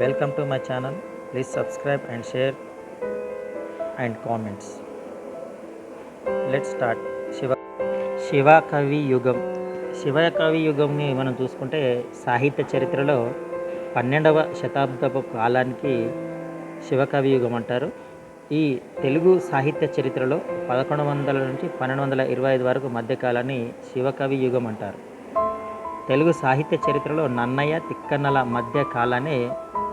Welcome to my channel please subscribe and share and comments let start Shiva Shiva కవి యుగం శివ కవి యుగంని మనం చూసుకుంటే సాహిత్య చరిత్రలో పన్నెండవ శతాబ్దపు కాలానికి శివకవి యుగం అంటారు. ఈ తెలుగు సాహిత్య చరిత్రలో పదకొండు వందల నుంచి పన్నెండు వందల ఇరవై ఐదు వరకు మధ్యకాలాన్ని శివకవి యుగం అంటారు. తెలుగు సాహిత్య చరిత్రలో నన్నయ్య తిక్కన్నల మధ్య కాలాన్ని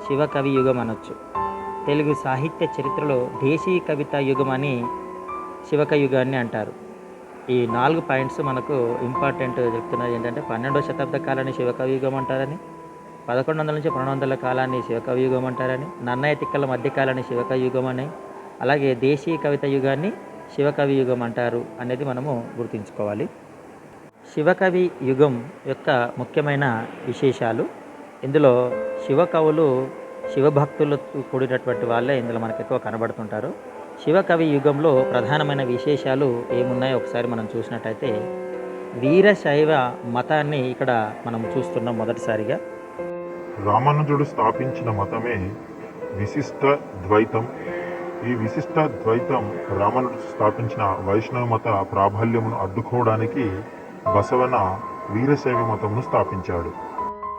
శివకవి యుగం అనొచ్చు. తెలుగు సాహిత్య చరిత్రలో దేశీ కవిత యుగం అని శివక యుగాన్ని అంటారు. ఈ నాలుగు పాయింట్స్ మనకు ఇంపార్టెంట్ చెప్తున్నది ఏంటంటే పన్నెండవ శతాబ్ద కాలాన్ని శివకవి యుగం అంటారని పదకొండు వందల నుంచి పన్నెండు వందల కాలాన్ని శివకవి యుగం అంటారని నన్నయ్య తిక్కల మధ్య కాలాన్ని యుగం అని అలాగే దేశీ కవిత యుగాన్ని శివకవి యుగం అంటారు అనేది మనము గుర్తుంచుకోవాలి. శివకవి యుగం యొక్క ముఖ్యమైన విశేషాలు ఇందులో శివకవులు శివభక్తులతో కూడినటువంటి వాళ్ళే ఇందులో మనకు ఎక్కువ కనబడుతుంటారు. శివకవి యుగంలో ప్రధానమైన విశేషాలు ఏమున్నాయో ఒకసారి మనం చూసినట్టయితే వీరశైవ మతాన్ని ఇక్కడ మనం చూస్తున్నాం మొదటిసారిగా. రామానుజుడు స్థాపించిన మతమే విశిష్ట ద్వైతం. ఈ విశిష్ట ద్వైతం రామానుజుడు స్థాపించిన వైష్ణవ మత ప్రాబల్యమును అడ్డుకోవడానికి బసవన వీరశైవ మతమును స్థాపించాడు.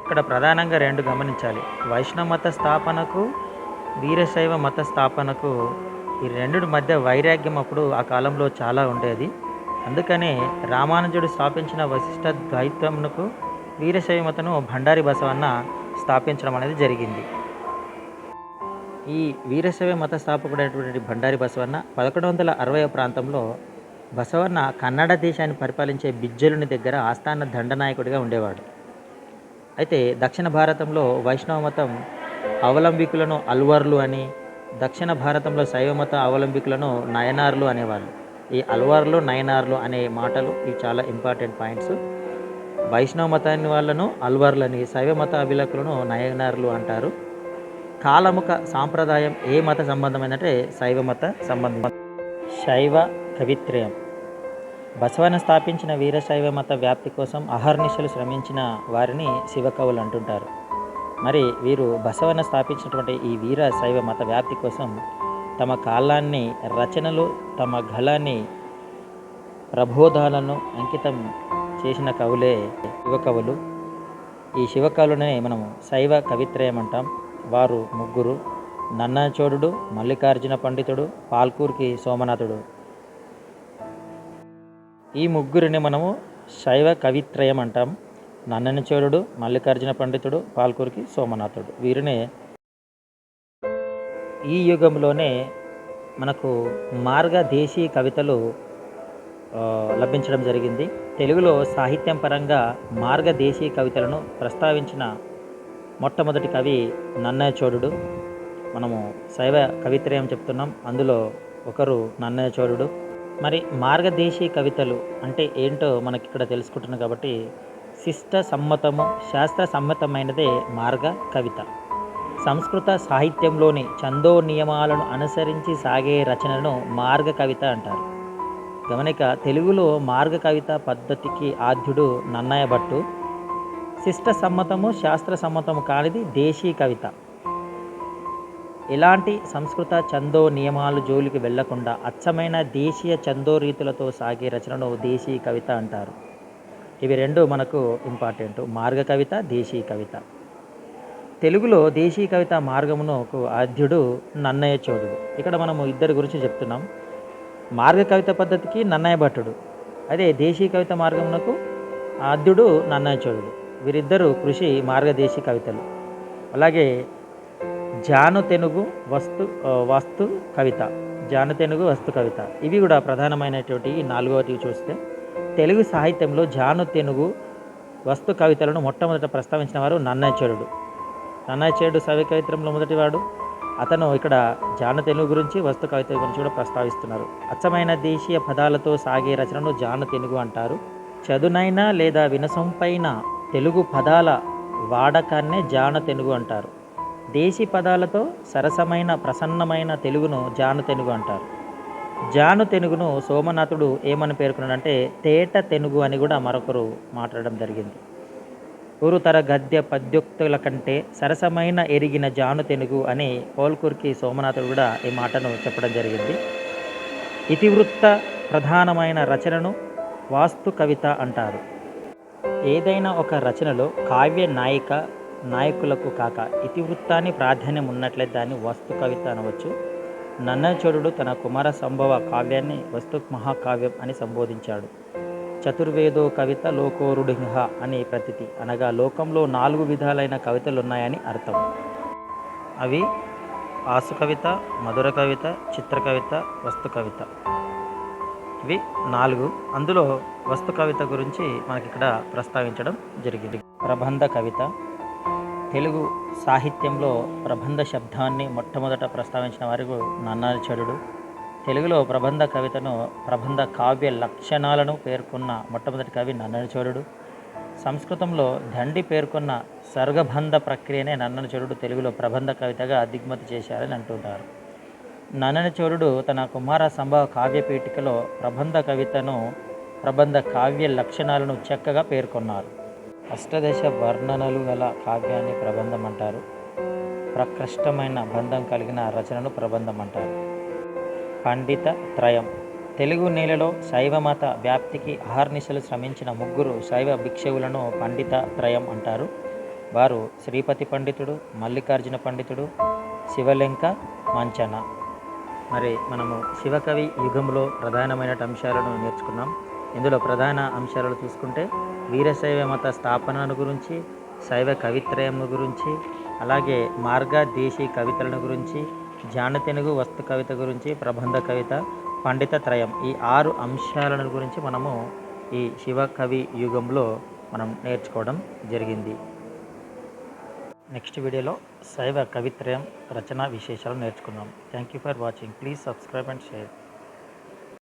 ఇక్కడ ప్రధానంగా రెండు గమనించాలి. వైష్ణవ మత స్థాపనకు వీరశైవ మత స్థాపనకు ఈ రెండు మధ్య వైరాగ్యం అప్పుడు ఆ కాలంలో చాలా ఉండేది. అందుకనే రామానుజుడు స్థాపించిన వశిష్ఠ ద్వైతమునకు వీరశైవ మతను భండారి బసవన్న స్థాపించడం అనేది జరిగింది. ఈ వీరశైవ మత స్థాపకుడైనటువంటి భండారి బసవన్న పదకొండు వందల అరవై ప్రాంతంలో బసవన్న కన్నడ దేశాన్ని పరిపాలించే బిజ్జలుని దగ్గర ఆస్థాన దండనాయకుడిగా ఉండేవాడు. అయితే దక్షిణ భారతంలో వైష్ణవ మతం అవలంబికులను అల్వర్లు అని దక్షిణ భారతంలో శైవ మత అవలంబికులను నయనార్లు అనేవాళ్ళు. ఈ అల్వార్లు నయనార్లు అనే మాటలు ఇవి చాలా ఇంపార్టెంట్ పాయింట్స్. వైష్ణవ మతాన్ని వాళ్ళను అల్వార్లని శైవ మత అభిలకులను నయనార్లు అంటారు. కాలముఖ సాంప్రదాయం ఏ మత సంబంధమైందంటే శైవ మత సంబంధం? శైవ కవిత్రయం. బసవన స్థాపించిన వీరశైవ మత వ్యాప్తి కోసం అహర్నిశలు శ్రమించిన వారిని శివకవులు అంటుంటారు. మరి వీరు బసవన స్థాపించినటువంటి ఈ వీర శైవ మత వ్యాప్తి కోసం తమ కాలాన్ని రచనలు తమ గళాన్ని ప్రబోధాలను అంకితం చేసిన కవులే శివకవులు. ఈ శివకవులనే మనము శైవ కవిత్రయం అంటాం. వారు ముగ్గురు నన్నచోడుడు మల్లికార్జున పండితుడు పాల్కూర్కి సోమనాథుడు. ఈ ముగ్గురిని మనము శైవ కవిత్రయం అంటాం. నన్ననిచోడుడు మల్లికార్జున పండితుడు పాల్కూరికి సోమనాథుడు. వీరిని ఈ యుగంలోనే మనకు మార్గదేశీ కవితలు లభించడం జరిగింది. తెలుగులో సాహిత్యం పరంగా మార్గదేశీ కవితలను ప్రస్తావించిన మొట్టమొదటి కవి నన్నయ్య చోడుడు మనము శైవ కవిత్రయం చెప్తున్నాం. అందులో ఒకరు నన్నయ్య చోడుడు మరి మార్గదేశీ కవితలు అంటే ఏంటో మనకి ఇక్కడ తెలుసుకుంటున్నాం కాబట్టి శిష్ట సమ్మతము శాస్త్ర సమ్మతమైనదే మార్గ కవిత. సంస్కృత సాహిత్యంలోని ఛందో నియమాలను అనుసరించి సాగే రచనలను మార్గ కవిత అంటారు. గమనిక తెలుగులో మార్గ కవిత పద్ధతికి ఆద్యుడు నన్నయ్య భట్టు. శిష్ట సమ్మతము శాస్త్ర సమ్మతము కానిది దేశీ కవిత. ఎలాంటి సంస్కృత చందో నియమాలు జోలికి వెళ్ళకుండా అచ్చమైన దేశీయ చందో రీతులతో సాగే రచనను దేశీ కవిత అంటారు. ఇవి రెండు మనకు ఇంపార్టెంట్ మార్గ కవిత దేశీ కవిత. తెలుగులో దేశీ కవిత మార్గమునకు ఆద్యుడు నన్నయ్య చోదుడు ఇక్కడ మనము ఇద్దరి గురించి చెప్తున్నాం. మార్గ కవిత పద్ధతికి నన్నయ్య భట్టుడు అదే దేశీ కవిత మార్గమునకు ఆద్యుడు నన్నయ్య చోడుడు వీరిద్దరూ కృషి మార్గదేశీ కవితలు. అలాగే జాను తెనుగు వస్తు వస్తు కవిత. జాను తెనుగు వస్తు కవిత. ఇవి కూడా ప్రధానమైనటువంటి నాలుగవటివి చూస్తే. తెలుగు సాహిత్యంలో జాను తెనుగు వస్తు కవితలను మొట్టమొదట ప్రస్తావించిన వారు నన్నయచరుడు నన్నయచరుడు సవి కవిత్రంలో మొదటివాడు. అతను ఇక్కడ జానతెనుగు గురించి వస్తు కవిత గురించి కూడా ప్రస్తావిస్తున్నారు. అచ్చమైన దేశీయ పదాలతో సాగే రచనను జాన తెలుగు అంటారు. చదునైన లేదా వినసొంపైన తెలుగు పదాల వాడకాన్నే జాన తెలుగు అంటారు. దేశీ పదాలతో సరసమైన ప్రసన్నమైన తెలుగును జాను తెనుగు అంటారు. జాను తెనుగును సోమనాథుడు ఏమని పేర్కొన్నాడంటే తేట తెనుగు అని కూడా మరొకరు మాట్లాడడం జరిగింది. ఊరుతర గద్య పద్యోక్తుల కంటే సరసమైన ఎరిగిన జాను తెనుగు అని పోల్కూర్కి సోమనాథుడు కూడా ఈ మాటను చెప్పడం జరిగింది. ఇతివృత్త ప్రధానమైన రచనను వాస్తు కవిత అంటారు. ఏదైనా ఒక రచనలో కావ్య నాయిక నాయకులకు కాక ఇతివృత్తాన్ని ప్రాధాన్యం ఉన్నట్లయితే దాన్ని వస్తు కవిత అనవచ్చు. నన్నచోడు తన కుమార సంభవ కావ్యాన్ని వస్తు మహాకావ్యం అని సంబోధించాడు. చతుర్వేదో కవిత లోకోరుడింహ అని ప్రతితి. అనగా లోకంలో నాలుగు విధాలైన కవితలు ఉన్నాయని అర్థం. అవి ఆసు కవిత మధుర కవిత చిత్ర కవిత వస్తు కవిత. ఇవి నాలుగు. అందులో వస్తు కవిత గురించి మనకి ఇక్కడ ప్రస్తావించడం జరిగింది. ప్రబంధ కవిత తెలుగు సాహిత్యంలో ప్రబంధ శబ్దాన్ని మొట్టమొదట ప్రస్తావించిన వారు నన్నాచరుడు తెలుగులో ప్రబంధ కవితను ప్రబంధ కావ్య లక్షణాలను పేర్కొన్న మొట్టమొదటి కవి నన్నచోరుడు సంస్కృతంలో దండి పేర్కొన్న సర్గబంధ ప్రక్రియనే నన్నచోరుడు తెలుగులో ప్రబంధ కవితగా దిగ్మతి చేశారని అంటుంటారు. నన్నచోరుడు తన కుమార సంభవ కావ్యపీఠికలో ప్రబంధ కవితను ప్రబంధ కావ్య లక్షణాలను చక్కగా పేర్కొన్నారు. అష్టదశ వర్ణనలు గల కావ్యాన్ని ప్రబంధం అంటారు ప్రకృష్టమైన బంధం కలిగిన రచనను ప్రబంధం అంటారు పండిత త్రయం. తెలుగు నేలలో శైవమత వ్యాప్తికి అహర్నిశలు శ్రమించిన ముగ్గురు శైవ భిక్షువులను పండిత త్రయం అంటారు. వారు శ్రీపతి పండితుడు మల్లికార్జున పండితుడు శివలెంక మంచన. మరి మనము శివకవి యుగంలో ప్రధానమైన అంశాలను నేర్చుకున్నాం. ఇందులో ప్రధాన అంశాలను చూసుకుంటే వీరశైవ మత స్థాపనను గురించి శైవ కవిత్రయం గురించి అలాగే మార్గదేశీ కవితలను గురించి జానతెనుగు వస్తు కవిత గురించి ప్రబంధ కవిత పండిత త్రయం ఈ ఆరు అంశాలను గురించి మనము ఈ శివ కవి యుగంలో మనం నేర్చుకోవడం జరిగింది. నెక్స్ట్ వీడియోలో శైవ కవిత్రయం రచనా విశేషాలు నేర్చుకుందాం. Thank you for watching please subscribe and share